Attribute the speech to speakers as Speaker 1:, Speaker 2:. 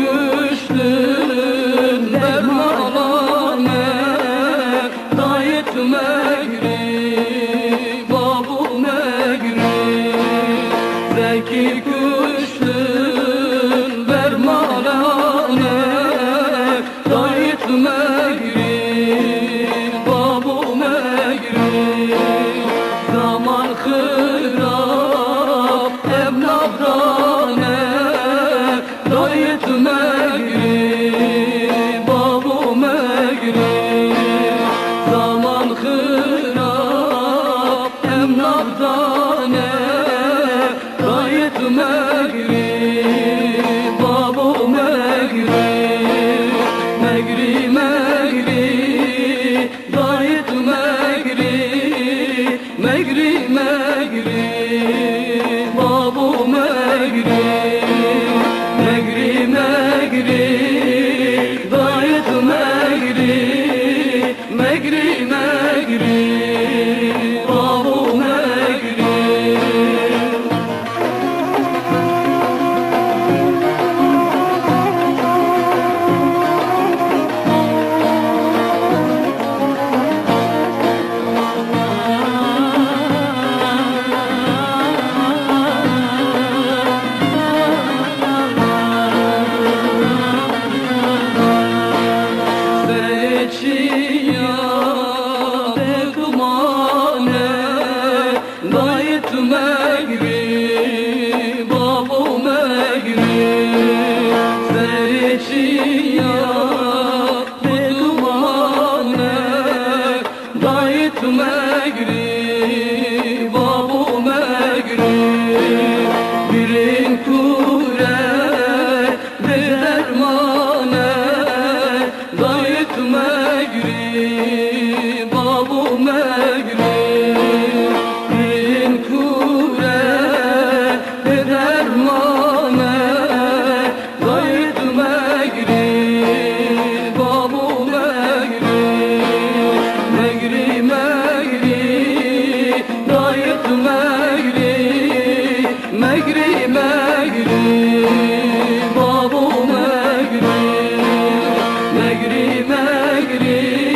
Speaker 1: Küşlün dermanane Dayet megri babu megri Zeki Dayet megri Giri مقري